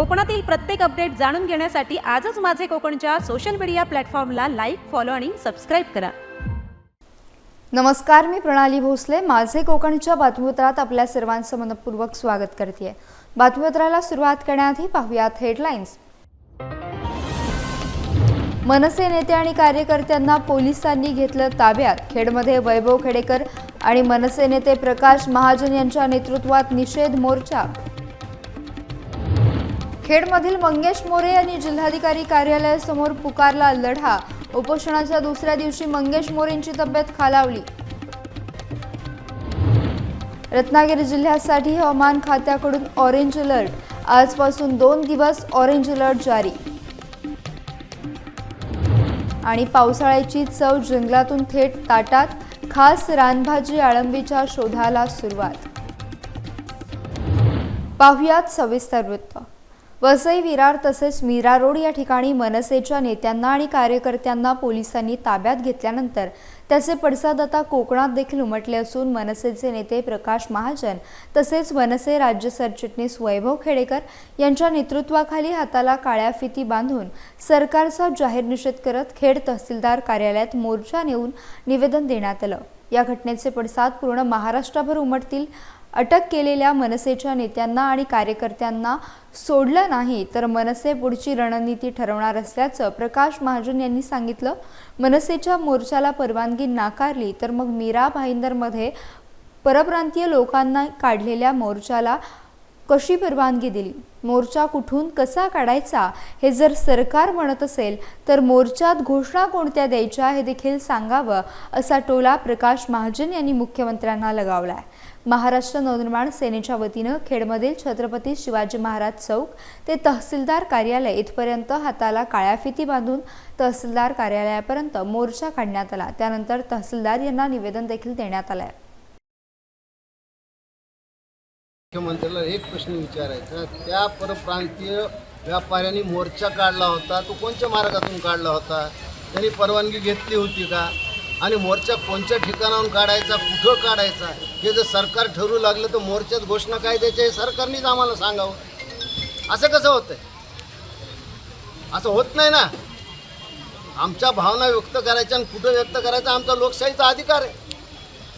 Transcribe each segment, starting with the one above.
कोकणातील प्रत्येक अपडेट जाणून घेण्यासाठी आजच माझे कोकणच्या सोशल मीडिया प्लॅटफॉर्मला लाईक फॉलो आणि सबस्क्राईब करा. नमस्कार मी प्रणाली भोसले. माझे कोकणच्या बातमीपत्रात आपल्या सर्वांचं मनपूर्वक स्वागत करते बातमीपत्राला सुरुवात करण्याआधी पाहूयात हेडलाईन्स मनसे नेते आणि कार्यकर्त्यांना पोलिसांनी घेतलं ताब्यात. खेडमध्ये वैभव खेडेकर आणि मनसे नेते प्रकाश महाजन यांच्या नेतृत्वात निषेध मोर्चा. खेडमधील मंगेश मोरे यांनी जिल्हाधिकारी कार्यालयासमोर पुकारला लढा. उपोषणाच्या दुसऱ्या दिवशी मंगेश मोरेंची तब्येत खालावली. रत्नागिरी जिल्ह्यासाठी हवामान खात्याकडून ऑरेंज अलर्ट. आजपासून दोन दिवस ऑरेंज अलर्ट जारी. आणि पावसाळ्याची चव जंगलातून थेट ताटात. खास रानभाजी आळंबीच्या शोधाला सुरुवात. पाहुयात सविस्तर वृत्त. वसई विरार तसेच मीरा रोड या ठिकाणी मनसेच्या नेत्यांना आणि कार्यकर्त्यांना पोलिसांनी ताब्यात घेतल्यानंतर त्याचे पडसाद आता कोकणात देखील उमटले असून मनसेचे नेते प्रकाश महाजन तसेच मनसे राज्य सरचिटणीस वैभव खेडेकर यांच्या नेतृत्वाखाली हाताला काळ्या फिती बांधून सरकारचा जाहीर निषेध करत खेड तहसीलदार कार्यालयात मोर्चा नेऊन निवेदन देण्यात आलं. या घटनेचे पडसाद पूर्ण महाराष्ट्रभर उमटतील अटक केलेल्या मनसेच्या नेत्यांना आणि कार्यकर्त्यांना सोडलं नाही तर मनसे पुढची रणनीती ठरवणार असल्याचं प्रकाश महाजन यांनी सांगितलं. मनसेच्या मोर्चाला परवानगी नाकारली तर मग मीरा भाईंदरमध्ये परप्रांतीय लोकांना काढलेल्या मोर्चाला कशी परवानगी दिली? मोर्चा कुठून कसा काढायचा? हे जर सरकार म्हणत असेल तर मोर्चात घोषणा कोणत्या द्यायच्या हे देखील सांगावं असा टोला प्रकाश महाजन यांनी मुख्यमंत्र्यांना लगावलाय. महाराष्ट्र नवनिर्माण सेनेच्या वतीनं खेडमधील छत्रपती शिवाजी महाराज चौक ते तहसीलदार कार्यालय इथपर्यंत हाताला काळ्या फिती बांधून तहसीलदार कार्यालयापर्यंत मोर्चा काढण्यात आला. त्यानंतर तहसीलदार यांना निवेदन देखील देण्यात आलं आहे मुख्यमंत्र्याला एक प्रश्न विचारायचा त्या परप्रांतीय व्यापाऱ्यांनी मोर्चा काढला होता. तो कोणत्या मार्गातून काढला होता? त्यांनी परवानगी घेतली होती का? आणि मोर्चा कोणत्या ठिकाणाहून काढायचा? कुठं काढायचा? हे जर सरकार ठरू लागलं तर मोर्चात घोषणा काय द्यायची हे सरकारनेच आम्हाला सांगावं. असं कसं होतंय? असं होत नाही ना. आमच्या भावना व्यक्त करायच्या आणि कुठं व्यक्त करायचा आमचा लोकशाहीचा अधिकार आहे.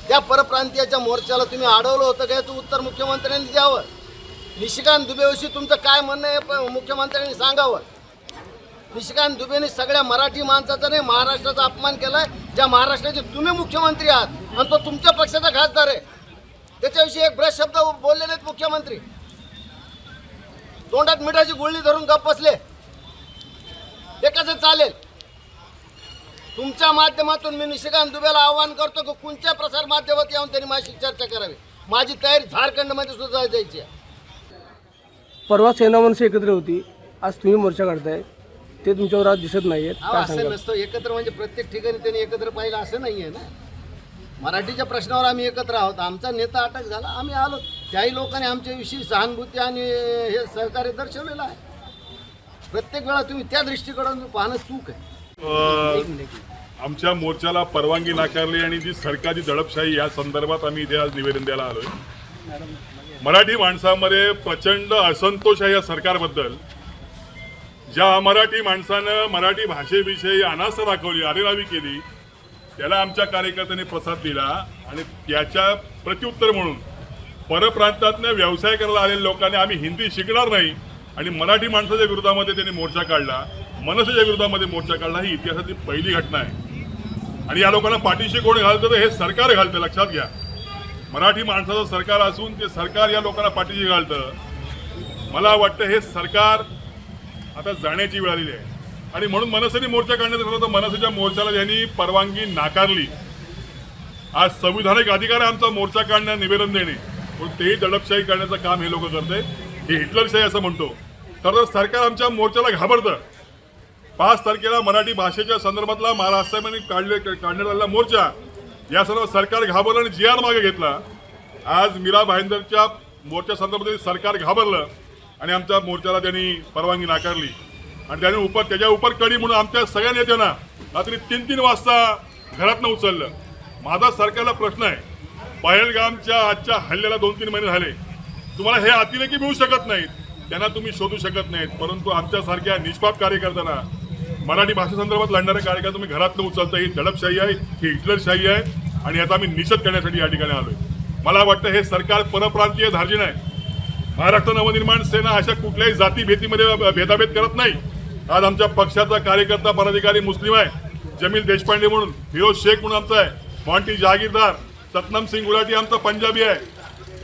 त्या परप्रांतीयाच्या मोर्चाला तुम्ही अडवलं होतं का? याचं उत्तर मुख्यमंत्र्यांनी द्यावं. निशिकांत दुबेविषयी तुमचं काय म्हणणं आहे प- मुख्यमंत्र्यांनी सांगावं. निशिकांत दुबेने सगळ्या मराठी माणसाचा नाही महाराष्ट्राचा अपमान केला ज्या महाराष्ट्राचे तुम्ही मुख्यमंत्री आहात आणि तो तुमच्या पक्षाचा खासदार आहे. त्याच्याविषयी एक ब्रश शब्द बोललेले आहेत मुख्यमंत्री. तोंडात मिठाची गुळणी धरून गप बसले. ते कसं चालेल? तुमच्या माध्यमातून मी निशिकांत दुबेला आवाहन करतो की कोणत्या प्रसार माध्यमात येऊन त्यांनी माझी चर्चा करावी? माझी तयारी झारखंडमध्ये सुद्धा जायची आहे. परवा सेना मनसे एकत्र होती. आज तुम्ही मोर्चा काढताय. ते तुमच्यावर आज दिसत नाही असं नसतं. एकत्र म्हणजे प्रत्येक ठिकाणी त्यांनी एकत्र पाहिलं असं नाही आहे ना. मराठीच्या प्रश्नावर आम्ही एकत्र आहोत. आमचा नेता अटक झाला. आम्ही आलो. त्याही लोकांनी आमच्याविषयी सहानुभूती आणि हे सहकार्य दर्शवलेलं आहे. प्रत्येक वेळा तुम्ही त्या दृष्टीकोनातून पाहणं चूक आहे. आमच्या मोर्चाला परवानगी नाकारली आणि जी सरकारी दडपशाही या संदर्भात आम्ही इथे आज निवेदन द्यायला आलोय. मराठी माणसामध्ये प्रचंड असंतोष आहे या सरकारबद्दल. ज्या मराठी माणसानं मराठी भाषेविषयी अनास्था दाखवली अरेरावी केली त्याला आमच्या कार्यकर्त्यांनी प्रसाद दिला आणि त्याच्या प्रत्युत्तर म्हणून परप्रांतातनं व्यवसाय करायला आलेल्या लोकांनी आम्ही हिंदी शिकणार नाही आणि मराठी माणसाच्या विरोधामध्ये त्यांनी मोर्चा काढला. मनसेच्या विरोधामध्ये मोर्चा काढला ही इतिहासातली पहिली घटना आहे. आणि या लोकांना पाठीशी कोण घालतं तर हे सरकार घालतं लक्षात घ्या. मराठी माणसाचं सरकार असून ते सरकार या लोकांना पाठीशी घालतं. मला वाटतं हे सरकार आता जाण्याची वेळ आलेली आहे. आणि म्हणून मनसेने मोर्चा काढण्याचं ठरवलं तर मनसेच्या मोर्चाला यांनी परवानगी नाकारली आज संविधानिक अधिकार आहे आमचा मोर्चा काढण्या निवेदन देणे. पण तेही दडपशाही करण्याचं काम हे लोक करते हे हिटलरशाही असं म्हणतो. तर सरकार आमच्या मोर्चाला घाबरतं. पाच तारखेला मराठी भाषेच्या संदर्भातला महाराष्ट्रामध्ये काढले काढण्यात आलेला मोर्चा या सर्व सरकार घाबरलं आणि जी आर मागे घेतला. आज मीरा भाईंदरच्या मोर्चा संदर्भात सरकार घाबरलं आणि आमच्या मोर्चाला त्यांनी परवानगी नाकारली. आणि त्याने उपर त्याच्या उपर कडी म्हणून आमच्या सगळ्या नेत्यांना रात्री तीन तीन वाजता घरातनं उचललं. माझा सरकारला प्रश्न आहे पहलगामच्या आजच्या हल्ल्याला दोन तीन महिने झाले. तुम्हाला हे अतिरेकी मिळू शकत नाहीत. त्यांना तुम्ही शोधू शकत नाहीत. परंतु आमच्यासारख्या निष्पाप कार्यकर्त्यांना मराठी भाषेसंदर्भात लढणारे कार्यकर्ते तुम्ही घरातनं उचलता ही दडपशाही आहे ही हिटलरशाही आहे आणि याचा आम्ही निषेध करण्यासाठी या ठिकाणी आलोय. मला वाटतं हे सरकार परप्रांतीय धार्जिन आहे. महाराष्ट्र नवनिर्माण सेना अशा कुठल्याही जाती भेतीमध्ये भेदाभेद करत नाही. आज आमच्या पक्षाचा कार्यकर्ता पदाधिकारी मुस्लिम आहे. जमील देशपांडे म्हणून फिरोज शेख म्हणून आमचा आहे. मॉन्टी जहागीरदार सतनाम सिंग गुलाटी आमचा पंजाबी आहे.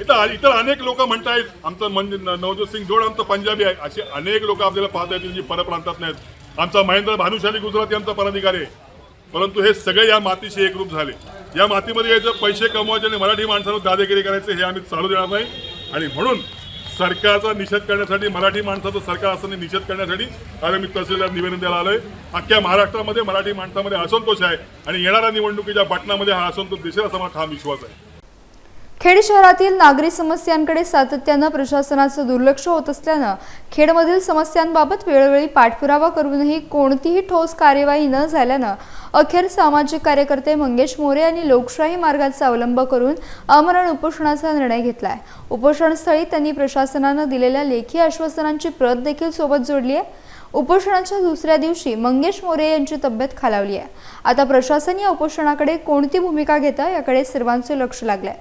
इथं इतर अनेक लोक म्हणतायत आमचं म्हणजे नवजोत सिंग जोड आमचं पंजाबी आहे. असे अनेक लोक आपल्याला पाहता येतील जी परप्रांतात नाहीत. आमचा महेंद्र भानुशाली गुजरात यांचा पदाधिकारी आहे. परंतु हे सगळे या मातीशी एकरूप झाले. या मातीमध्ये यायचं पैसे कमवायचे आणि मराठी माणसांवर दादेगिरी करायचे हे आम्ही चालू देणार नाही. आणि म्हणून सरकारचा निषेध करण्यासाठी मराठी माणसाचं सरकार असताना निषेध करण्यासाठी आज मी तहसीलदार निवेदन द्यायला आलोय. अख्ख्या महाराष्ट्रामध्ये मराठी माणसामध्ये असंतोष आहे आणि येणाऱ्या निवडणुकीच्या बटनामध्ये हा असंतोष दिसेल असा मला ठाम विश्वास आहे. खेड शहरातील नागरी समस्यांकडे सातत्यानं प्रशासनाचं दुर्लक्ष होत असल्यानं खेडमधील समस्यांबाबत वेळोवेळी पाठपुरावा करूनही कोणतीही ठोस कार्यवाही न झाल्यानं अखेर सामाजिक कार्यकर्ते मंगेश मोरे यांनी लोकशाही मार्गाचा अवलंब करून आमरण उपोषणाचा निर्णय घेतलाय. उपोषणस्थळी त्यांनी प्रशासनानं दिलेल्या लेखी आश्वासनांची प्रत देखील सोबत जोडली आहे. उपोषणाच्या दुसऱ्या दिवशी मंगेश मोरे यांची तब्येत खालावली आहे. आता प्रशासन या उपोषणाकडे कोणती भूमिका घेतं याकडे सर्वांचे लक्ष लागलंय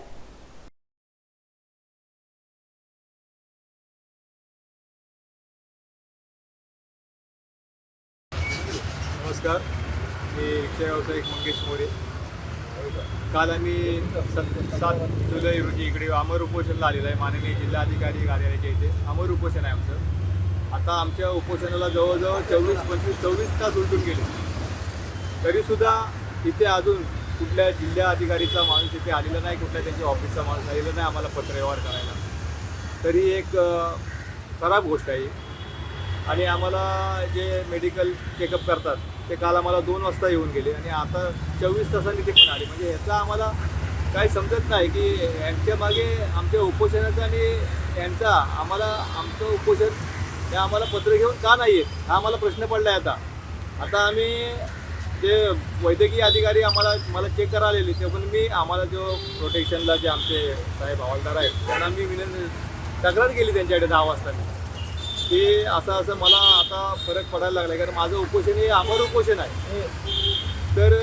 नमस्कार मी रिक्षा व्यावसायिक मंगेश मोरे काल आम्ही सत सात जुलै रोजी इकडे अमर उपोषणला आलेलं आहे माननीय जिल्हाधिकारी कार्यालयाच्या इथे. अमर उपोषण आहे आमचं. आता आमच्या उपोषणाला जवळजवळ चोवीस पंचवीस चोवीस तास उलटून गेले. तरीसुद्धा इथे अजून कुठल्या जिल्हा अधिकारीचा माणूस इथे आलेला नाही कुठल्या त्यांच्या ऑफिसचा माणूस आलेला नाही आम्हाला पत्रव्यवहार करायला. तरी एक खराब गोष्ट आहे. आणि आम्हाला जे मेडिकल चेकअप करतात ते काल आम्हाला दोन वाजता येऊन गेले आणि आता चोवीस तासांनी ते पण आले. म्हणजे याचा आम्हाला काही समजत नाही की यांच्या मागे आमच्या उपोषणाचा आणि यांचा आम्हाला आमचं उपोषण हे आम्हाला पत्र घेऊन का नाही आहेत हा आम्हाला प्रश्न पडला आहे आता. आता आम्ही जे वैद्यकीय अधिकारी आम्हाला मला चेक करा आलेले ते पण मी आम्हाला जो प्रोटेक्शनला जे आमचे साहेब हवालदार आहेत त्यांना मी विनंती तक्रार केली त्यांच्याकडे दहा वाजता मी. की असं असं मला आता फरक पडायला लागला कारण माझं उपोषण हे अमर उपोषण आहे. तर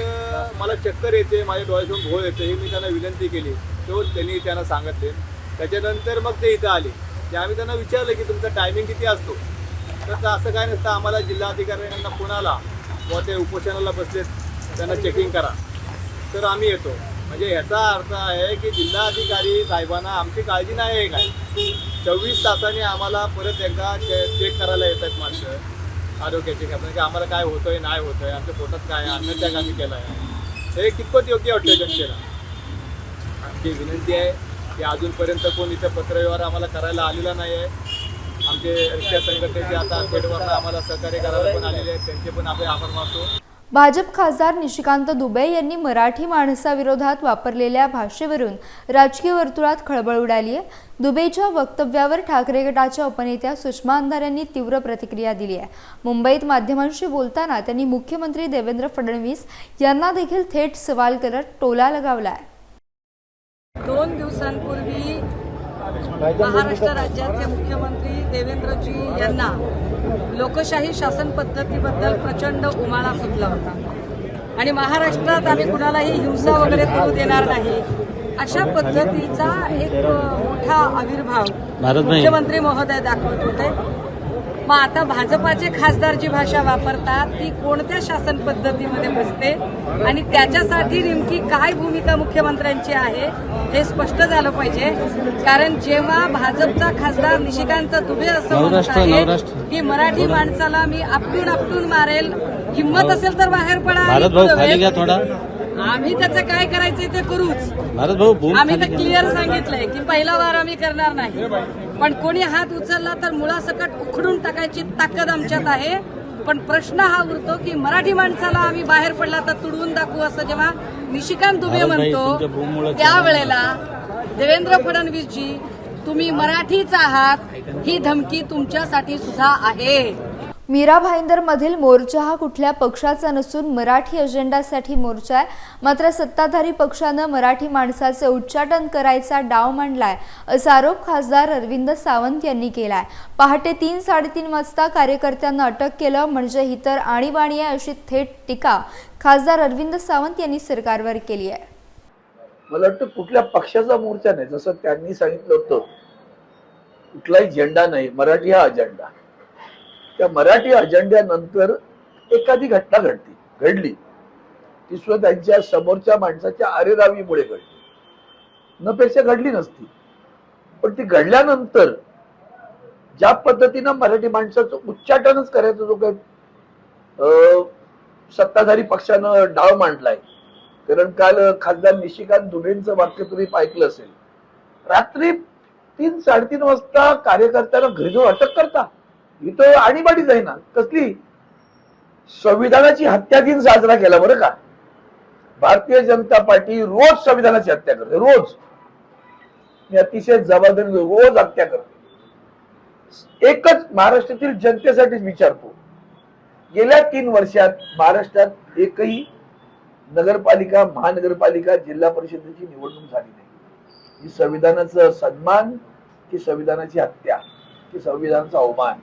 मला चक्कर येते माझ्या डोळ्यातून घोळ येते. हे मी त्यांना विनंती केली. तो त्यांनी त्यांना सांगितले. त्याच्यानंतर मग ते इथं आले. ते आम्ही त्यांना विचारलं की तुमचा टायमिंग किती असतो? तर ते असं काय नसतं आम्हाला जिल्हाधिकाऱ्यांना कोणाला व ते उपोषणाला बसलेत. त्यांना चेकिंग करा. तर आम्ही येतो. म्हणजे ह्याचा अर्थ आहे की जिल्हाधिकारी साहेबांना आमची काळजी नाही आहे काय? चोवीस तासांनी आम्हाला परत एकदा चेक करायला येत आहेत माणसं. आरोग्याचे आपण की आम्हाला काय होतंय नाही होतंय आमच्या पोटात काय आहे अन्नत्याग आम्ही केला आहे. हे कितपत योग्य वाटलं जनतेला? आमची विनंती आहे की अजूनपर्यंत कोण इथं पत्रव्यवहार आम्हाला करायला आलेला नाही आहे आमचे रिक्षा संघटनेचे आता पेटवरनं आम्हाला सहकार्य करायला पण आलेले आहेत. त्यांचे पण आपण आभार मानतो. भाजप खासदार निशिकांत दुबे यांनी मराठी माणसाविरोधात वापरलेल्या भाषेवरून राजकीय वर्तुळात खळबळ उडाली आहे. दुबेच्या वक्तव्यावर ठाकरे गटाच्या उपनेत्या सुषमा अंधार यांनी तीव्र प्रतिक्रिया दिली आहे. मुंबईत माध्यमांशी बोलताना त्यांनी मुख्यमंत्री देवेंद्र फडणवीस यांना देखील थेट सवाल करत टोला लगावला आहे. दोन दिवसांपूर्वी महाराष्ट्र राज्याचे मुख्यमंत्री देवेंद्रजी यांना लोकशाही शासन पद्धतीबद्दल प्रचंड उमाळा सुटला होता. आणि महाराष्ट्रात आम्ही कुणालाही हिंसा वगैरे करू देणार नाही. अशा पद्धतीचा एक मोठा आविर्भाव मुख्यमंत्री महोदय दाखवत होते. मग आता भाजपाचे खासदार जी भाषा वापरतात ती कोणत्या शासन पद्धतीमध्ये बसते? आणि त्याच्यासाठी नेमकी काय भूमिका मुख्यमंत्र्यांची आहे हे स्पष्ट झालं पाहिजे. कारण जेव्हा भाजपचा खासदार निशिकांत दुबे असं म्हणत आहे की मराठी माणसाला मी आपटून आपटून मारेल हिंमत असेल तर बाहेर पडा. आम्ही त्याचं काय करायचंय ते करूच. आम्ही तर क्लिअर सांगितलंय की पहिला वार आम्ही करणार नाही. पण कोणी हात उचलला तर मुळासकट उखडून टाकायची ताकद आमच्यात आहे. पण प्रश्न हा उरतो की मराठी माणसाला आम्ही बाहेर पडला तर तुडवून दाखवू असं जेव्हा निशिकांत दुबे म्हणतो त्यावेळेला देवेंद्र फडणवीसजी तुम्ही मराठीच आहात ही धमकी तुमच्यासाठी सुद्धा आहे. मीरा भाईंदरमधील मोर्चा हा कुठल्या पक्षाचा नसून मराठी अजेंडासाठी मोर्चा आहे. मात्र सत्ताधारी पक्षानं मराठी माणसाचे उच्चाटन करायचा डाव मांडलाय असा आरोप खासदार अरविंद सावंत यांनी केलाय. पहाटे तीन साडेतीन वाजता कार्यकर्त्यांना अटक केलं म्हणजे ही तर आणीबाणी आहे अशी थेट टीका खासदार अरविंद सावंत यांनी सरकारवर केली आहे. मला वाटतं कुठल्या पक्षाचा मोर्चा नाही जसं त्यांनी सांगितलं होतं कुठलाही झेंडा नाही मराठी हा अजेंडा. त्या मराठी अजेंड्यानंतर एखादी घटना घडली घडली. ती सुद्धा त्यांच्या समोरच्या माणसाच्या अरेरावीमुळे घडली. न पेक्षा घडली नसती. पण ती घडल्यानंतर ज्या पद्धतीनं मराठी माणसाचं उच्चाटनच करायचं जो काही अं, सत्ताधारी पक्षानं डाव मांडलाय. कारण काल खासदार निशिकांत दुबेंचं वाक्य तुम्ही ऐकलं असेल. रात्री तीन साडेतीन वाजता कार्यकर्त्यांना घरी जाऊन अटक करता. इथं आणीबाणी जाईना कसली? संविधानाची हत्या दिन साजरा केला बरं का. भारतीय जनता पार्टी रोज संविधानाची हत्या करते रोज. मी अतिशय जबाबदारी रोज हत्या करते. एकच महाराष्ट्रातील जनतेसाठीच विचारतो. गेल्या तीन वर्षात महाराष्ट्रात एकही नगरपालिका महानगरपालिका जिल्हा परिषदेची निवडणूक झाली नाही. ही संविधानाचा सन्मान की संविधानाची हत्या की संविधानाचा अवमान.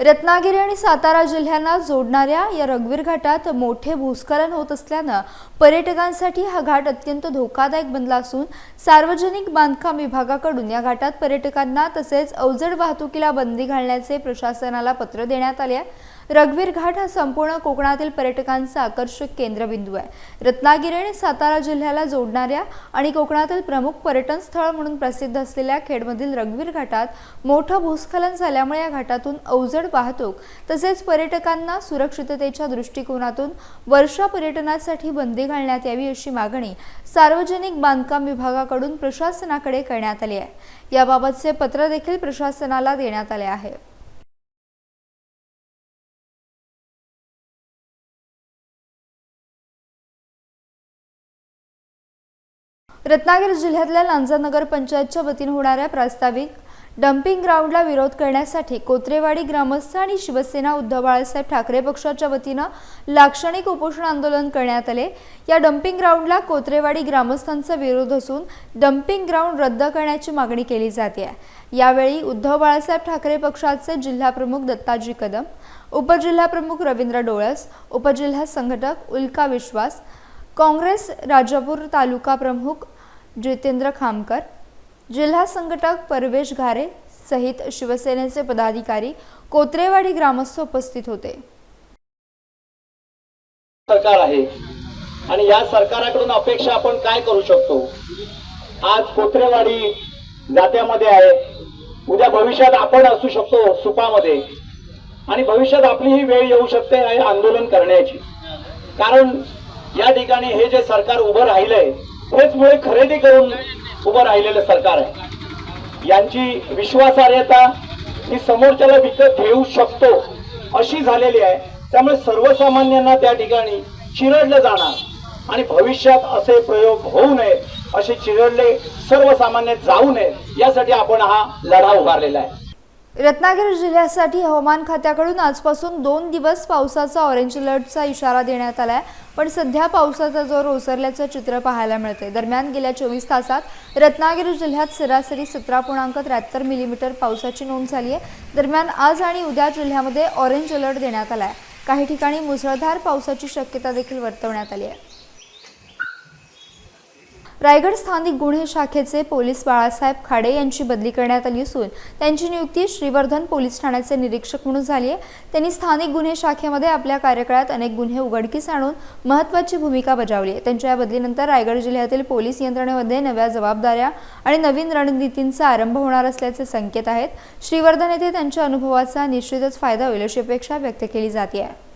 रत्नागिरी आणि सातारा जिल्ह्यांना जोडणाऱ्या या रघुवीर घाटात मोठे भूस्खलन होत असल्यानं पर्यटकांसाठी हा घाट अत्यंत धोकादायक बनला असून सार्वजनिक बांधकाम विभागाकडून या घाटात पर्यटकांना तसेच अवजड वाहतुकीला बंदी घालण्याचे प्रशासनाला पत्र देण्यात आले आहे. रघवीर घाट हा संपूर्ण कोकणातील पर्यटकांचा आकर्षक केंद्रबिंदू आहे. रत्नागिरी आणि सातारा जिल्ह्याला जोडणाऱ्या आणि कोकणातील प्रमुख पर्यटन स्थळ म्हणून प्रसिद्ध असलेल्या खेडमधील रघवीर घाटात मोठं भूस्खलन झाल्यामुळे या घाटातून अवजड वाहतूक तसेच पर्यटकांना सुरक्षिततेच्या दृष्टिकोनातून वर्षा पर्यटनासाठी बंदी घालण्यात यावी अशी मागणी सार्वजनिक बांधकाम विभागाकडून प्रशासनाकडे करण्यात आली आहे. याबाबतचे पत्र देखील प्रशासनाला देण्यात आले आहे. रत्नागिरी जिल्ह्यातल्या लांजा नगर पंचायतच्या वतीने होणाऱ्या प्रास्ताविक डम्पिंग ग्राउंडला विरोध करण्यासाठी कोत्रेवाडी ग्रामस्थ आणि शिवसेना उद्धव बाळासाहेब ठाकरे पक्षाच्या वतीनं लाक्षणिक उपोषण आंदोलन करण्यात आले. या डम्पिंग ग्राउंडला कोत्रेवाडी ग्रामस्थांचा विरोध असून डम्पिंग ग्राउंड रद्द करण्याची मागणी केली जाते. आहे यावेळी उद्धव बाळासाहेब ठाकरे पक्षाचे जिल्हाप्रमुख दत्ताजी कदम उपजिल्हाप्रमुख रवींद्र डोळस उपजिल्हा संघटक उल्का विश्वास काँग्रेस राजापूर तालुका प्रमुख जितेंद्र खामकर जिल्हा संघटक परवेश घारे सहित शिवसेनेचे पदाधिकारी कोत्रेवाडी ग्रामस्थ उपस्थित होते. सरकार आहे. आणि या सरकाराकडून अपेक्षा आपण काय करू शकतो? आज कोत्रेवाडी जात्यामध्ये आहे. उद्या भविष्यात आपण असू शकतो सुपामध्ये. आणि भविष्यात आपली ही वेळ येऊ शकते आंदोलन करण्याची. कारण या ठिकाणी हे जे सरकार उभं राहिलंय हेच मुळे खरेदी करून उभं राहिलेलं सरकार आहे. यांची विश्वासार्हता ही समोरच्याला विकत घेऊ शकतो अशी झालेली आहे. त्यामुळे सर्वसामान्यांना त्या ठिकाणी चिरडलं जाणार आणि भविष्यात असे प्रयोग होऊ नये असे चिरडले सर्वसामान्य जाऊ नये यासाठी आपण हा लढा उभारलेला आहे. रत्नागिरी जिल्ह्यासाठी हवामान खात्याकडून आजपासून दोन दिवस पावसाचा ऑरेंज अलर्टचा इशारा देण्यात आलाय. पण सध्या पावसाचा जोर ओसरल्याचं चित्र पाहायला मिळते दरम्यान गेल्या चोवीस तासात रत्नागिरी जिल्ह्यात सरासरी सतरा पूर्णांक त्र्याहत्तर मिलीमीटर पावसाची नोंद झाली आहे. दरम्यान आज आणि उद्या जिल्ह्यामध्ये ऑरेंज अलर्ट देण्यात आला आहे काही ठिकाणी मुसळधार पावसाची शक्यता देखील वर्तवण्यात आली आहे. रायगड स्थानिक गुन्हे शाखेचे पोलीस बाळासाहेब खाडे यांची बदली करण्यात आली असून त्यांची नियुक्ती श्रीवर्धन पोलीस ठाण्याचे निरीक्षक म्हणून झाली आहे. त्यांनी स्थानिक गुन्हे शाखेमध्ये आपल्या कार्यकाळात अनेक गुन्हे उघडकीस आणून महत्त्वाची भूमिका बजावली आहे. त्यांच्या या बदलीनंतर रायगड जिल्ह्यातील पोलीस यंत्रणेमध्ये नव्या जबाबदाऱ्या आणि नवीन रणनीतींचा आरंभ होणार असल्याचे संकेत आहेत. श्रीवर्धन येथे त्यांच्या अनुभवाचा निश्चितच फायदा होईल अशी अपेक्षा व्यक्त केली जाते आहे.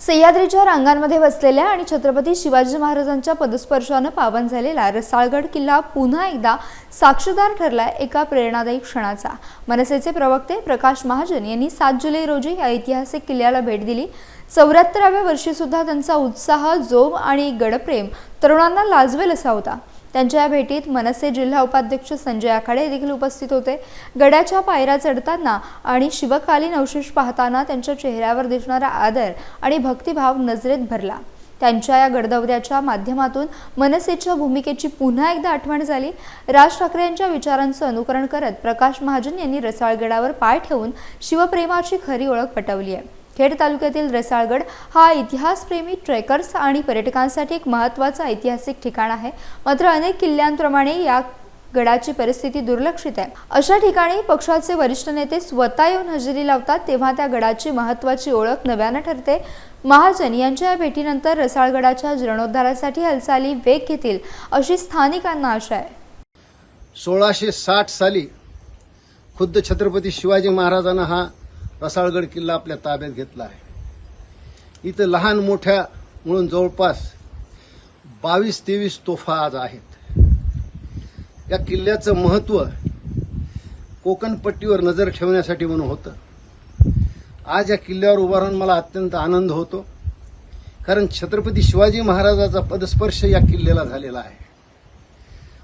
सह्याद्रीच्या रांगांमध्ये वसलेल्या आणि छत्रपती शिवाजी महाराजांच्या पदस्पर्शानं पावन झालेला रसाळगड किल्ला पुन्हा एकदा साक्षीदार ठरलाय एका प्रेरणादायी क्षणाचा. मनसेचे प्रवक्ते प्रकाश महाजन यांनी सात जुलै रोजी या ऐतिहासिक किल्ल्याला भेट दिली. चौऱ्याहत्तराव्या वर्षी सुद्धा त्यांचा उत्साह जोम आणि गडप्रेम तरुणांना लाजवेल असा होता. त्यांच्या या भेटीत मनसे जिल्हा उपाध्यक्ष संजय आखाडे देखील उपस्थित होते. गडाच्या पायऱ्या चढताना आणि शिवकालीन अवशेष पाहताना त्यांच्या चेहऱ्यावर दिसणारा आदर आणि भक्तिभाव नजरेत भरला. त्यांच्या या गडदौऱ्याच्या माध्यमातून मनसेच्या भूमिकेची पुन्हा एकदा आठवण झाली. राज ठाकरे यांच्या विचारांचं अनुकरण करत प्रकाश महाजन यांनी रसाळगडावर पाय ठेवून शिवप्रेमाची खरी ओळख पटवली आहे. खेड तालुक्यातील रसाळगड हा इतिहासप्रेमी ट्रेकर्स आणि पर्यटकांसाठी एक महत्त्वाचं ऐतिहासिक ठिकाण आहे. मात्र अनेक किल्ल्यांप्रमाणे या गडाची परिस्थिती दुर्लक्षित आहे. अशा ठिकाणी पक्षाचे वरिष्ठ नेते स्वतः येऊन हजेरी लावतात तेव्हा त्या गडाची महत्त्वाची ओळख नव्यानं ठरते. महाजन यांच्या या भेटीनंतर रसाळगडाच्या जीर्णोद्धारासाठी हालचाली वेग घेतील अशी स्थानिकांना आशा आहे. सोळाशे साठ साली खुद्द छत्रपती शिवाजी महाराजांना हा रसाळगड किल्ला आपल्या ताब्यात घेतला आहे. इथं लहान मोठ्या म्हणून जवळपास बावीस तेवीस तोफा आज आहेत. या किल्ल्याचं महत्त्व कोकणपट्टीवर नजर ठेवण्यासाठी म्हणून होतं. आज या किल्ल्यावर उभा राहून मला अत्यंत आनंद होतो कारण छत्रपती शिवाजी महाराजाचा पदस्पर्श या किल्ल्याला झालेला आहे.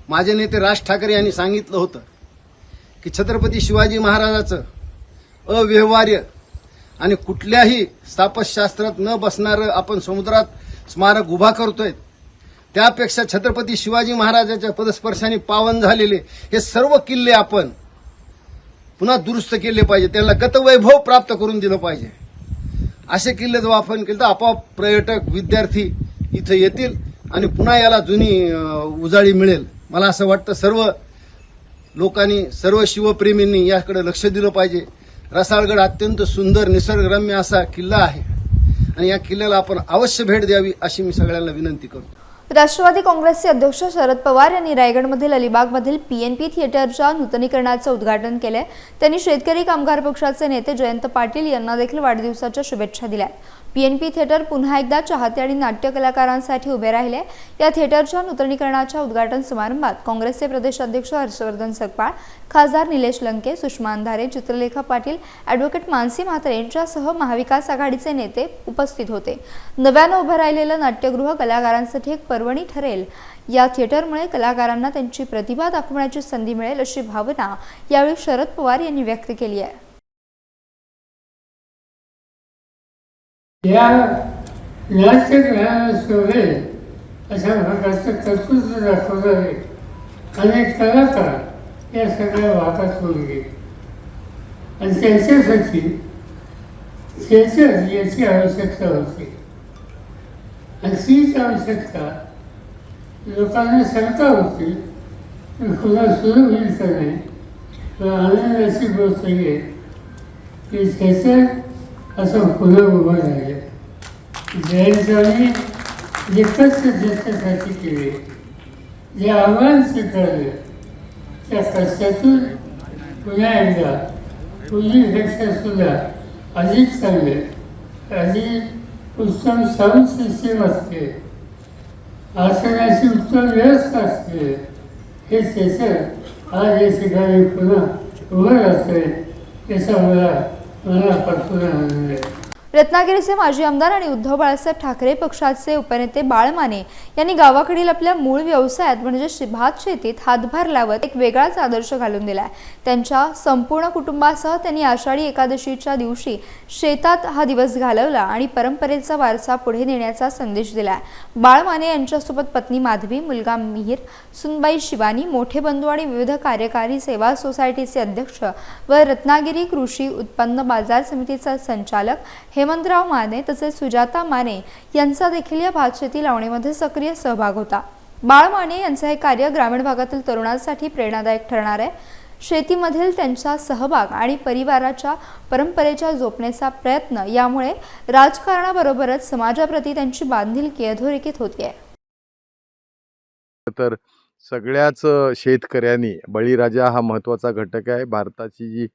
माझे नेते राज ठाकरे यांनी सांगितलं होतं की छत्रपती शिवाजी महाराजाचं अव्यवहार्य. आणि कुठल्याही स्थापशास्त्रात न बसणारं आपण समुद्रात स्मारक उभा करतोय. त्यापेक्षा छत्रपती शिवाजी महाराजाच्या पदस्पर्शाने पावन झालेले हे सर्व किल्ले आपण पुन्हा दुरुस्त केले पाहिजे. त्याला गतवैभव प्राप्त करून दिलं पाहिजे. असे किल्ले जर आपण केले तर आपोआप पर्यटक विद्यार्थी इथं येतील आणि पुन्हा याला जुनी उजाळी मिळेल. मला असं वाटतं सर्व लोकांनी सर्व शिवप्रेमींनी याकडे लक्ष दिलं पाहिजे. रसाळगड अत्यंत सुंदर निसर्गरम्य असा किल्ला आहे. आणि या किल्ल्याला आपण अवश्य भेट द्यावी अशी मी सगळ्यांना विनंती करतो. राष्ट्रवादी काँग्रेसचे अध्यक्ष शरद पवार यांनी रायगडमधील अलिबागमधील पीएनपी थिएटरच्या नूतनीकरणाचं उद्घाटन केलंय. त्यांनी शेतकरी कामगार पक्षाचे नेते जयंत पाटील यांना देखील वाढदिवसाच्या शुभेच्छा दिल्या पी एन पी थिएटर पुन्हा एकदा चाहते आणि नाट्य कलाकारांसाठी उभे राहिले. या थिएटरच्या नूतनीकरणाच्या उद्घाटन समारंभात काँग्रेसचे प्रदेशाध्यक्ष हर्षवर्धन सकपाळ खासदार निलेश लंके सुषमा अंधारे चित्रलेखा पाटील ॲडव्होकेट मानसी म्हात्रे यांच्यासह महाविकास आघाडीचे नेते उपस्थित होते. नव्यानं उभं राहिलेलं नाट्यगृह कलाकारांसाठी एक पर्वणी ठरेल. या थिएटरमुळे कलाकारांना त्यांची प्रतिभा दाखवण्याची संधी मिळेल अशी भावना यावेळी शरद पवार यांनी व्यक्त केली आहे. या नाट्यगृहाला शोभेल अशा प्रकारचं कर्तृत्व दाखवणारे अनेक कलाकार या सगळ्या भागात होऊन गेले आणि त्यांच्यासाठी थिएटर याची आवश्यकता होती. आणि तीच आवश्यकता लोकांना शंका होती पुन्हा सुरू होईल का नाही किंवा आनंदाची गोष्ट आहे की थिएटर असं पुन्हा उभं राहिलं जयंतांनी एकच कष्ट देशासाठी केले. जे आव्हान स्वीकारलं त्या कष्टातून पुन्हा एकदा पूर्वीपेक्षा सुद्धा अधिक चांगले अधिक उत्तम साऊंड सिस्टीम असते. आसनाची उत्तम व्यवस्था असते. हे त्याचं आज या ठिकाणी पुन्हा उभं असते याचा मला मनापासून आनंद आहे रत्नागिरीचे माजी आमदार आणि उद्धव बाळासाहेब ठाकरे पक्षाचे उपनेते बाळ माने यांनी गावाकडील आपल्या मूळ व्यवसायात म्हणजे भात शेतीत हातभार लावत एक वेगळाच आदर्श घालून दिलाय. त्यांच्या संपूर्ण कुटुंबासह त्यांनी आषाढी एकादशीच्या दिवशी शेतात हा दिवस घालवला आणि परंपरेचा वारसा पुढे नेण्याचा संदेश दिलाय. बाळ माने यांच्यासोबत पत्नी माधवी मुलगा मिहीर सुनबाई शिवानी मोठे बंधू आणि विविध कार्यकारी सेवा सोसायटीचे अध्यक्ष व रत्नागिरी कृषी उत्पन्न बाजार समितीचा संचालक हेमंतराव माने तसेच सुजाता माने यांचा देखील या भातशेती लावणीमध्ये सक्रिय सहभाग होता. बाळ माने यांचं हे कार्य ग्रामीण भागातील तरुणांसाठी प्रेरणादायक ठरणार आहे. शेतीमधील त्यांचा सहभाग आणि परिवाराच्या परंपरेच्या जोपण्याचा प्रयत्न यामुळे राजकारणाबरोबरच समाजाप्रती त्यांची बांधिलकी अधोरेखित होती आहे तर सगळ्याच शेतकऱ्यांनी बळीराजा हा महत्त्वाचा घटक आहे. भारताची जी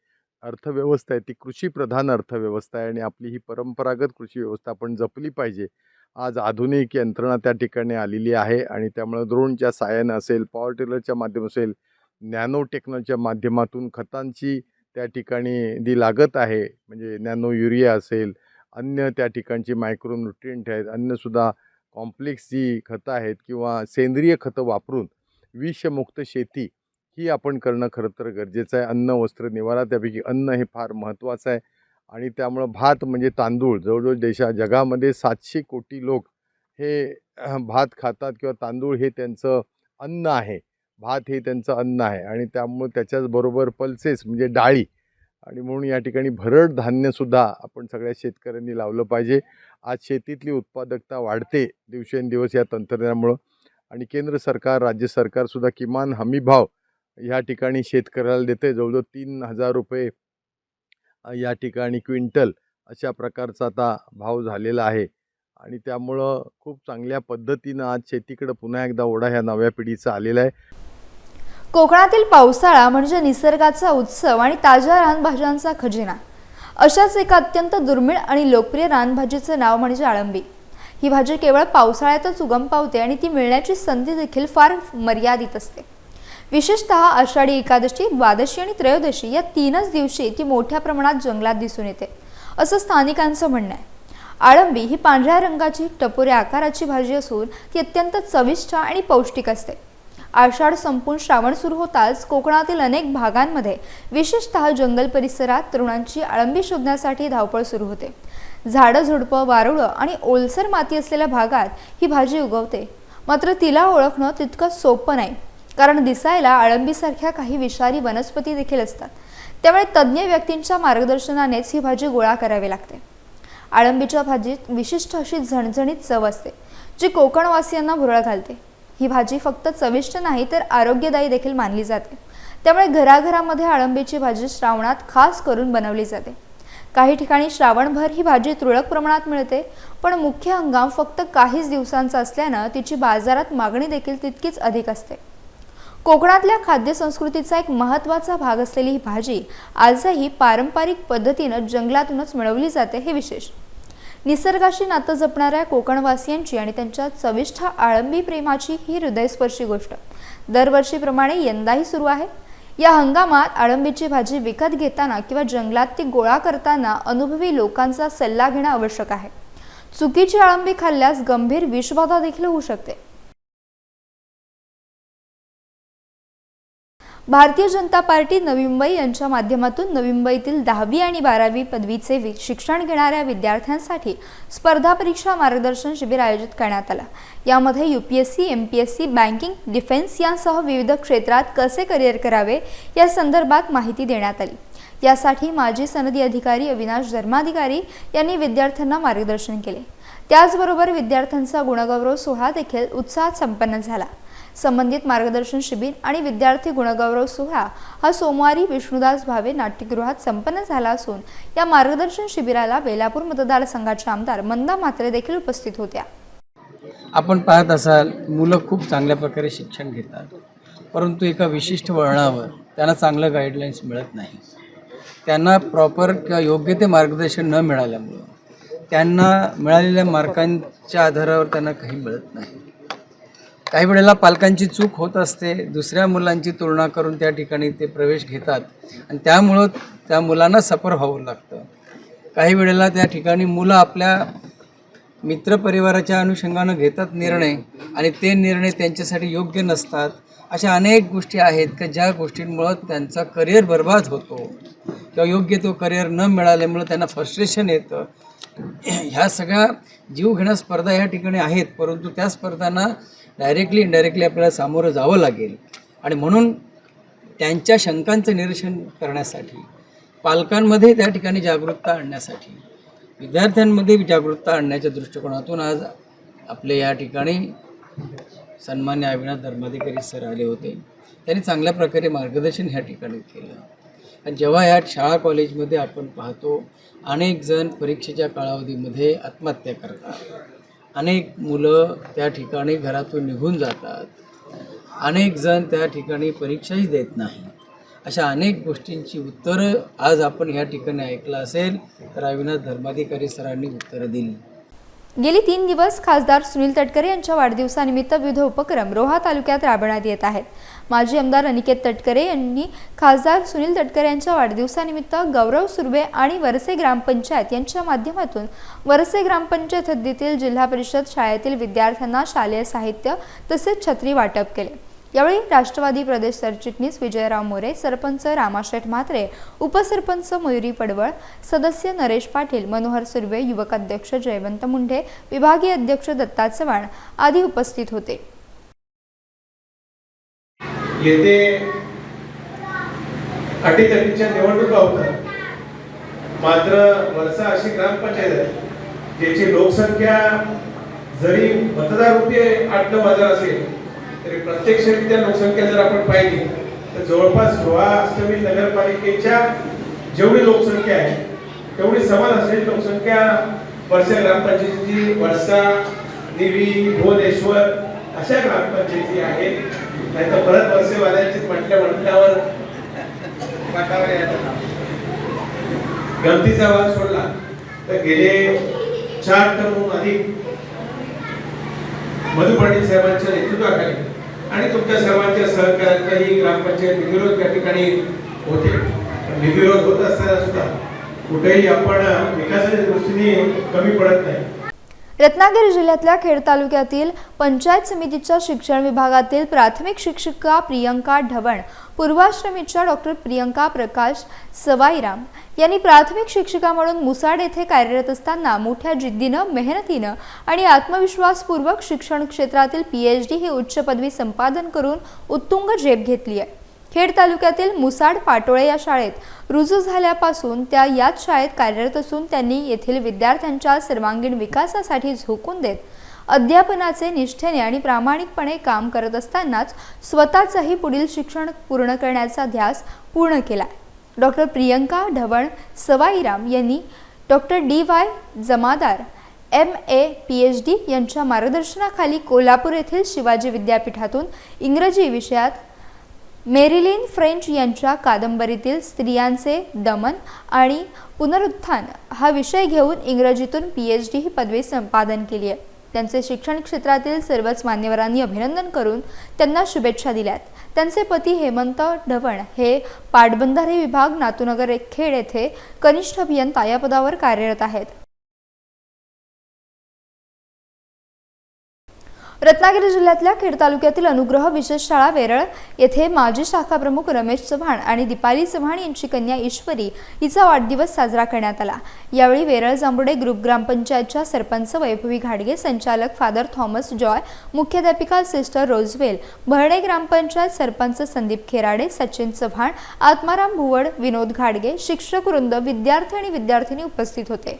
अर्थव्यवस्था आहे ती कृषीप्रधान अर्थव्यवस्था आहे आणि आपली ही परंपरागत कृषी व्यवस्था आपण जपली पाहिजे. आज आधुनिक यंत्रणा त्या ठिकाणी आलेली आहे आणि त्यामुळं ड्रोनच्या साहाय्यानं असेल पॉवर टिलरच्या माध्यम असेल नॅनो टेक्नॉलॉजीच्या माध्यमातून खतांची त्या ठिकाणी जी लागत आहे. म्हणजे नॅनो युरिया असेल अन्य त्या ठिकाणची मायक्रो न्यूट्रियंट आहेत अन्यसुद्धा कॉम्प्लेक्स जी खतं आहेत किंवा सेंद्रिय खतं वापरून विषमुक्त शेती ही आपण करणं खरं तर गरजेचं आहे. अन्न वस्त्र निवारा त्यापैकी अन्न हे फार महत्त्वाचं आहे. आणि त्यामुळं भात म्हणजे तांदूळ. जवळजवळ देशा जगामध्ये सातशे कोटी लोक हे भात खातात किंवा तांदूळ हे त्यांचं अन्न आहे. भात हे त्यांचं अन्न आहे. आणि त्यामुळं त्याच्याचबरोबर पल्सेस म्हणजे डाळी आणि म्हणून या ठिकाणी भरड धान्यसुद्धा आपण सगळ्या शेतकऱ्यांनी लावलं पाहिजे. आज शेतीतली उत्पादकता वाढते दिवसेंदिवस या तंत्रज्ञानामुळं. आणि केंद्र सरकार राज्य सरकारसुद्धा किमान हमीभाव ह्या ठिकाणी शेतकऱ्याला देते जवळजवळ तीन हजार रुपये या ठिकाणी क्विंटल अशा प्रकारचा आता भाव झालेला आहे. आणि त्यामुळं खूप चांगल्या पद्धतीनं आज शेतीकडं पुन्हा एकदा ओढा ह्या नव्या पिढीचा आलेला आहे. कोकणातील पावसाळा म्हणजे निसर्गाचा उत्सव आणि ताज्या रानभाज्यांचा खजिना. अशाच एका अत्यंत दुर्मिळ आणि लोकप्रिय रानभाजीचं नाव म्हणजे आळंबी. ही भाजी केवळ पावसाळ्यातच उगम पावते आणि ती मिळण्याची संधी देखील फार मर्यादित असते. विशेषतः आषाढी एकादशी द्वादशी आणि त्रयोदशी या तीनच दिवशी ती मोठ्या प्रमाणात जंगलात दिसून येते. असं स्थानिकांचं म्हणणं आहे. आळंबी ही पांढऱ्या रंगाची टपोऱ्या आकाराची भाजी असून ती अत्यंत चविष्ट आणि पौष्टिक असते. आषाढ संपून श्रावण सुरू होताच कोकणातील अनेक भागांमध्ये विशेषतः जंगल परिसरात तरुणांची आळंबी शोधण्यासाठी धावपळ सुरू होते. झाडं झुडपं वारुळं आणि ओलसर माती असलेल्या भागात ही भाजी उगवते. मात्र तिला ओळखणं तितकं सोपं नाही. कारण दिसायला आळंबीसारख्या काही विषारी वनस्पती देखील असतात. त्यामुळे तज्ज्ञ व्यक्तींच्या मार्गदर्शनानेच ही भाजी गोळा करावी लागते. आळंबीच्या भाजीत विशिष्ट अशी झणझणीत चव असते जी कोकणवासियांना भुरळ घालते. ही भाजी फक्त चविष्ट नाही तर आरोग्यदायी देखील मानली जाते. त्यामुळे घराघरामध्ये आळंबीची भाजी श्रावणात खास करून बनवली जाते. काही ठिकाणी श्रावणभर ही भाजी तुरळक प्रमाणात मिळते पण मुख्य हंगाम फक्त काहीच दिवसांचा असल्यानं तिची बाजारात मागणी देखील तितकीच अधिक असते. कोकणातल्या खाद्यसंस्कृतीचा एक महत्त्वाचा भाग असलेली ही भाजी आजही पारंपरिक पद्धतीनं जंगलातूनच मिळवली जाते हे विशेष. निसर्गाशी नातं जपणाऱ्या कोकणवासियांची आणि त्यांच्या चविष्ट आळंबी प्रेमाची ही हृदयस्पर्शी गोष्ट. दरवर्षीप्रमाणे यंदाही सुरू आहे. या हंगामात आळंबीची भाजी विकत घेताना किंवा जंगलात ती गोळा करताना अनुभवी लोकांचा सल्ला घेणं आवश्यक आहे. चुकीची आळंबी खाल्ल्यास गंभीर विषबाधा देखील होऊ शकते. भारतीय जनता पार्टी नवी मुंबई यांच्या माध्यमातून नवी मुंबईतील दहावी आणि बारावी पदवीचे शिक्षण घेणाऱ्या विद्यार्थ्यांसाठी स्पर्धा परीक्षा मार्गदर्शन शिबिर आयोजित करण्यात आलं. यामध्ये U P S C M P S C banking defence यांसह विविध क्षेत्रात कसे करिअर करावे या संदर्भात माहिती देण्यात आली. यासाठी माजी सनदी अधिकारी अविनाश धर्माधिकारी यांनी विद्यार्थ्यांना मार्गदर्शन केले. त्याचबरोबर विद्यार्थ्यांचा गुणगौरव सोहळा देखील उत्साहात संपन्न झाला. संबंधित मार्गदर्शन शिबिर आणि विद्यार्थी गुणगौरव सोहळा हा सोमवारी विष्णुदास भावे नाट्यगृहात संपन्न झाला असून या मार्गदर्शन शिबिराला बेलापूर मतदारसंघाच्या आमदार मंदा म्हात्रे देखील उपस्थित होत्या. आपण पाहत असाल मुलं खूप चांगल्या प्रकारे शिक्षण घेतात. परंतु एका विशिष्ट वळणावर त्यांना चांगलं गाईडलाईन्स मिळत नाही. त्यांना प्रॉपर किंवा योग्य ते मार्गदर्शन न मिळाल्यामुळं त्यांना मिळालेल्या मार्कांच्या आधारावर त्यांना काही मिळत नाही. काही वेळेला पालकांची चूक होत असते दुसऱ्या मुलांची तुलना करून त्या ठिकाणी ते प्रवेश घेतात. आणि त्यामुळं त्या मुलांना सफर व्हावं लागतं. काही वेळेला त्या ठिकाणी मुलं आपल्या मित्रपरिवाराच्या अनुषंगानं घेतात निर्णय आणि ते निर्णय त्यांच्यासाठी योग्य नसतात. अशा अनेक गोष्टी आहेत का ज्या गोष्टींमुळं त्यांचा करिअर बर्बाद होतो किंवा योग्य तो करिअर न मिळाल्यामुळं त्यांना फ्रस्ट्रेशन येतं. ह्या सगळ्या जीव घेण्या स्पर्धा या ठिकाणी आहेत परंतु त्या स्पर्धांना डायरेक्टली इनडायरेक्टली आपल्याला सामोरं जावं लागेल. आणि म्हणून त्यांच्या शंकांचं निरसन करण्यासाठी पालकांमध्ये त्या ठिकाणी जागरूकता आणण्यासाठी विद्यार्थ्यांमध्ये जागरूकता आणण्याच्या दृष्टिकोनातून आज आपले या ठिकाणी सन्मान्य अविनाश धर्माधिकारी सर आले होते. त्यांनी चांगल्या प्रकारे मार्गदर्शन ह्या ठिकाणी केलं. आणि जेव्हा ह्या शाळा कॉलेजमध्ये आपण पाहतो अनेक जण परीक्षेच्या कालावधीमध्ये आत्महत्या करतात. अनेक मुलं त्या ठिकाणी घरातून निघून जातात. अनेक जण त्या ठिकाणी परीक्षाही देत नाही. अशा अनेक गोष्टींची उत्तरं आज आपण या ठिकाणी ऐकलं असेल तर अविनाश धर्माधिकारी सरांनी उत्तरं दिली. गेली तीन दिवस खासदार सुनील तटकरे यांच्या वाढदिवसानिमित्त विविध उपक्रम रोहा तालुक्यात राबवण्यात येत आहेत. माजी आमदार अनिकेत तटकरे यांनी खासदार सुनील तटकरे यांच्या वाढदिवसानिमित्त गौरव सुर्वे आणि वरसे ग्रामपंचायत यांच्या माध्यमातून वरसे ग्रामपंचायत हद्दीतील जिल्हा परिषद शाळेतील विद्यार्थ्यांना शालेय साहित्य तसेच छत्री वाटप केले. यावेळी राष्ट्रवादी प्रदेश सरचिटणीस विजयराव मोरे सरपंच रामाशेठ म्हात्रे उपसरपंच मयुरी पडवळ सदस्य नरेश पाटील मनोहर सुर्वे युवक अध्यक्ष जयवंत मुंढे विभागीय अध्यक्ष दत्ता चव्हाण आदी उपस्थित होते. येथे अटीतटीच्या निवडणुका होतात. मात्र वर्षा अशी ग्रामपंचायत आहे ज्याची लोकसंख्या जरी मतदार रुपये आठ नऊ हजार असेल तरी प्रत्यक्षरित्या लोकसंख्या जर आपण पाहिली तर जवळपास सोळा अष्टमी नगरपालिकेच्या जेवढी लोकसंख्या आहे तेवढी समान असलेली लोकसंख्या वर्षा ग्रामपंचायतीची वर्षा निवी भुवनेश्वर अशा ग्रामपंचायती आहेत. नाही तर परत वर्षेवाल्यांची म्हटल्या म्हटल्यावर वाटावर गमतीचा भाग सोडला तर गेले चार टर्म अधिक. मधुपाटील साहेबांच्या नेतृत्वाखाली आणि तुमच्या सर्वांच्या सहकार्याचाही ग्रामपंचायत निविरोध त्या ठिकाणी होते. पण होत असताना सुद्धा कुठेही आपण विकासाच्या दृष्टीने कमी पडत नाही. रत्नागिरी जिल्ह्यातल्या खेड तालुक्यातील पंचायत समितीच्या शिक्षण विभागातील प्राथमिक शिक्षिका प्रियंका ढवण पूर्वाश्रमीच्या डॉक्टर प्रियंका प्रकाश सवाईराम यांनी प्राथमिक शिक्षिका म्हणून मुसाड येथे कार्यरत असताना मोठ्या जिद्दीनं मेहनतीनं आणि आत्मविश्वासपूर्वक शिक्षण क्षेत्रातील पी एच डी ही उच्च पदवी संपादन करून उत्तुंग झेप घेतली आहे. खेड तालुक्यातील मुसाड पाटोळे या शाळेत रुजू झाल्यापासून त्या याच शाळेत कार्यरत असून त्यांनी येथील विद्यार्थ्यांच्या सर्वांगीण विकासासाठी झोकून देत अध्यापनाचे निष्ठेने आणि प्रामाणिकपणे काम करत असतानाच स्वतःचंही पुढील शिक्षण पूर्ण करण्याचा ध्यास पूर्ण केला डॉक्टर प्रियंका ढवण सवाईराम यांनी doctor D Y Jamadar M A P H D यांच्या मार्गदर्शनाखाली कोल्हापूर येथील शिवाजी विद्यापीठातून इंग्रजी विषयात मेरिलिन फ्रेंच यांच्या कादंबरीतील स्त्रियांचे दमन आणि पुनरुत्थान हा विषय घेऊन इंग्रजीतून पी एच डी ही पदवी संपादन केली आहे. त्यांचे शिक्षण क्षेत्रातील सर्वच मान्यवरांनी अभिनंदन करून त्यांना शुभेच्छा दिल्यात. त्यांचे पती हेमंत ढवण हे पाटबंधारे विभाग नातूनगर खेड येथे कनिष्ठ अभियंता या पदावर कार्यरत आहेत. रत्नागिरी जिल्ह्यातल्या खेड तालुक्यातील अनुग्रह विशेष शाळा वेरळ येथे माजी शाखा प्रमुख रमेश चव्हाण आणि दीपाली चव्हाण यांची कन्या ईश्वरी हिचा वाढदिवस साजरा करण्यात आला. यावेळी वेरळ जांभुडे ग्रुप ग्रामपंचायतच्या सरपंच वैभवी घाडगे संचालक फादर थॉमस जॉय मुख्याध्यापिका सिस्टर रोजवेल भरणे ग्रामपंचायत सरपंच संदीप खेराडे सचिन चव्हाण आत्माराम भुवड विनोद घाडगे शिक्षक वृंद विद्यार्थी आणि विद्यार्थिनी उपस्थित होते.